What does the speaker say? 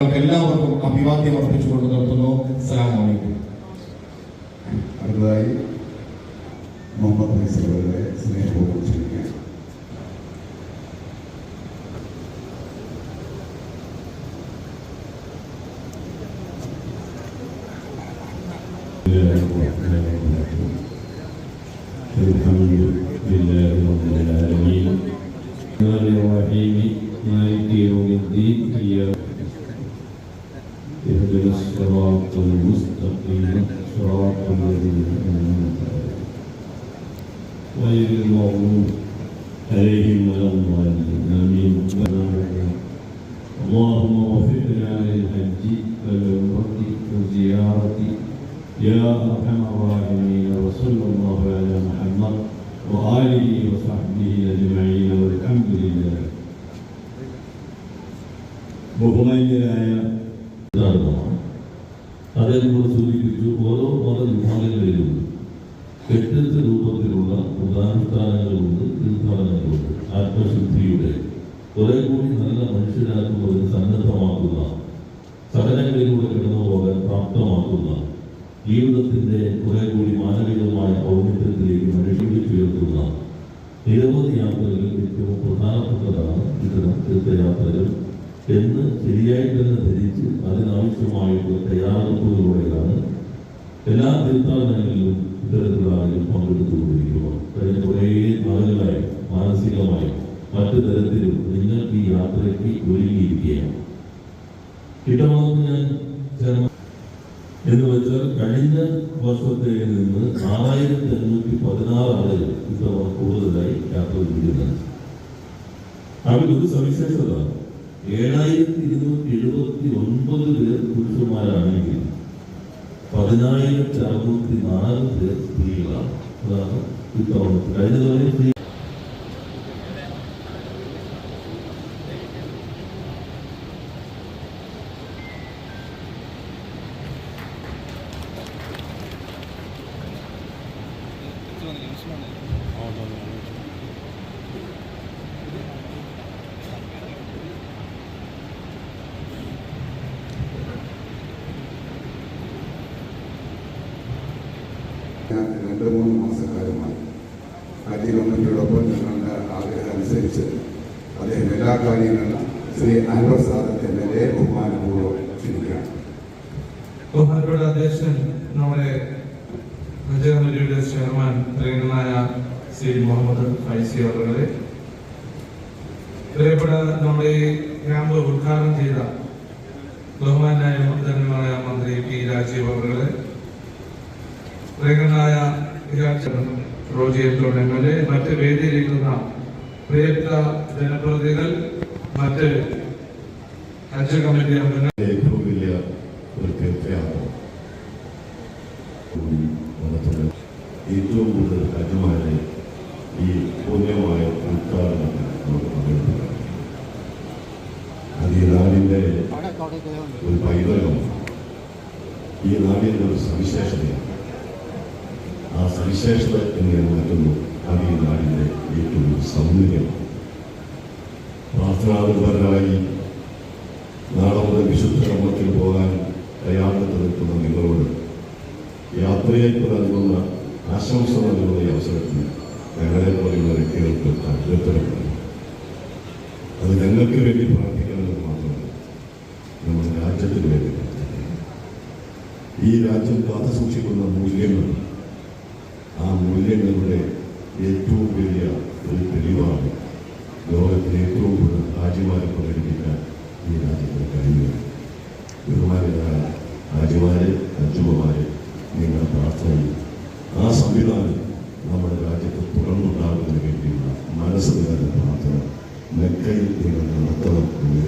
നിങ്ങൾക്ക് എല്ലാവർക്കും അഭിവാദ്യം അർപ്പിച്ചുകൊണ്ട് നിർത്തുന്നു സലാം അലൈക്കും അടുത്തതായി മുഹമ്മദ് ഫൈസൽ അവരുടെ സ്നേഹപൂർവ്വം ക്ഷണിക്കാം الحمد لله رب العالمين الرحمن الرحيم مالك يوم الدين إياك اهدنا الصراط المستقيم صراط الذين أنعمت عليهم غير المغضوب عليهم ولا الضالين آمين اللهم وفقنا للحج والعمرة والزيارة يا أرحم الراحمين وصلى الله على محمد وآله وصحبه أجمعين والحمد لله ബഹുമാന്യരായ ഉദാഹരണമാണ് അതേപോലെ സൂചിപ്പിച്ചു ഓരോ മതവിഭാഗങ്ങളിലും കെട്ടിട രൂപത്തിലുള്ള ഉദാഹരണങ്ങളുണ്ട് തീർത്ഥാടനങ്ങളുണ്ട് ആത്മശുദ്ധിയുടെ കുറെ കൂടി നല്ല മനുഷ്യരാക്കുന്നതിന് സന്നദ്ധമാക്കുന്ന സഹനങ്ങളിലൂടെ കടന്നു പോകാൻ പ്രാപ്തമാക്കുന്ന ജീവിതത്തിന്റെ കുറെ കൂടി മാനവികമായ ഔന്നിത്യത്തിലേക്ക് മനുഷ്യരെ ചേർക്കുന്ന നിരവധി യാത്രകളിൽ ഏറ്റവും പ്രധാനപ്പെട്ടതാണ് ഇത്തരം തീർത്ഥയാത്രകൾ. എന്ന് ശരിയായി തന്നെ ധരിച്ച് അതിനാവശ്യമായിട്ടുള്ള തയ്യാറെടുപ്പുകളിലൂടെയാണ് എല്ലാ തീർത്ഥാടനങ്ങളിലും ഇത്തരത്തിലുള്ള ആളുകൾ പങ്കെടുത്തുകൊണ്ടിരിക്കുക കഴിഞ്ഞ കുറേ നാളുകളായി മാനസികമായി മറ്റു തരത്തിലും നിങ്ങൾക്ക് ഈ യാത്രയ്ക്ക് ഒരുങ്ങിയിരിക്കുകയാണ്. കിട്ടണമെന്ന് ഞാൻ എന്ന് വെച്ചാൽ കഴിഞ്ഞ വർഷത്തേക്ക് നിന്ന് ആറായിരത്തി അഞ്ഞൂറ്റി പതിനാറ് ആളുകൾ ഇത്തവണ കൂടുതലായി യാത്ര ചെയ്യുന്നുണ്ട് അവരൊരു സവിശേഷത ഏഴായിരത്തി ഇരുന്നൂറ്റി എഴുപത്തി ഒൻപത് പേർ പുരുഷന്മാരാണെങ്കിൽ പതിനായിരത്തി അറുന്നൂറ്റി നാല് പേർ സ്ത്രീകളാണ്. അതാണ് ഇത്തവണ. കഴിഞ്ഞ ഞാൻ രണ്ട് മൂന്ന് മാസക്കാലമായി. ഹജ്ജ് കമ്മിറ്റിയോടൊപ്പം ഞങ്ങളുടെ ആഗ്രഹം അനുസരിച്ച് അദ്ദേഹം എല്ലാ കാര്യങ്ങളും Shri Anvar M L A ബഹുമാനപൂർവം ബഹുമാനപ്പെട്ട അധ്യക്ഷൻ നമ്മുടെ ഹജ്ജ് ചെയർമാൻ ശ്രീ മുഹമ്മദ് ഫൈസി അവരുടെ പ്രിയപ്പെട്ട നമ്മുടെ ഈ ക്യാമ്പ് ഉദ്ഘാടനം ചെയ്ത ബഹുമാനായ ധന്യമായ മന്ത്രി പി രാജീവ് അവരുടെ പ്രിയങ്കനായ റോജി എം എൽ എ മറ്റ് വേദിയിലിരിക്കുന്ന പ്രിയപ്പെട്ട ജനപ്രതിനിധികൾ മറ്റ് ഹജ്ജ് കമ്മിറ്റി അംഗങ്ങൾ. ഏറ്റവും ഒരു ഏറ്റവും കൂടുതൽ ഹജ്ജുമാരെ ഈ പുണ്യമായ ഉദ്ഘാടനത്തിൽ ഒരു പൈതൃകമാണ്. ഈ നാടിന്റെ ഒരു സവിശേഷതയാണ്. ആ സവിശേഷത ഞാൻ മാറ്റുന്നു അത് ഈ നാടിന്റെ ഏറ്റവും സൗന്ദര്യമാണ് പ്രാർത്ഥനാനിർഭരരായി നാളെ മുതൽ വിശുദ്ധ കർമ്മത്തിൽ പോകാൻ തയ്യാറെടുത്ത് നിൽക്കുന്ന നിങ്ങളോട് യാത്രയേക്ക് നൽകുന്ന ആശംസ നൽകുന്ന ഈ അവസരത്തിൽ ഞങ്ങളെ പോലെയുള്ള വ്യക്തികൾക്ക് അഭ്യർത്ഥനപ്പെടുന്നു അത് ഞങ്ങൾക്ക് വേണ്ടി പ്രാർത്ഥിക്കുന്നത് മാത്രമല്ല നമ്മുടെ രാജ്യത്തിന് വേണ്ടി പ്രാർത്ഥിക്കുന്നു ഈ രാജ്യം കാത്തു സൂക്ഷിക്കുന്ന മൂല്യങ്ങൾ ആ മൂല്യങ്ങളുടെ ഏറ്റവും വലിയ ഒരു തെളിവാണ് ലോകത്തിലെ ഏറ്റവും കൂടുതൽ ഹാജിമാരെ പ്രകടിപ്പിക്കാൻ ഈ രാജ്യത്തിന് കഴിയുക. ബഹുമാനായ ഹാജിമാരെ അജുമമാരെ നിങ്ങളുടെ പ്രാർത്ഥനയും ആ സംവിധാനം നമ്മുടെ രാജ്യത്ത് തുറന്നുണ്ടാകുന്നതിന് വേണ്ടിയുള്ള മനസ്സ് നിങ്ങളുടെ പ്രാർത്ഥന മെക്കയിൽ നിങ്ങൾ നടത്തണം എന്ന്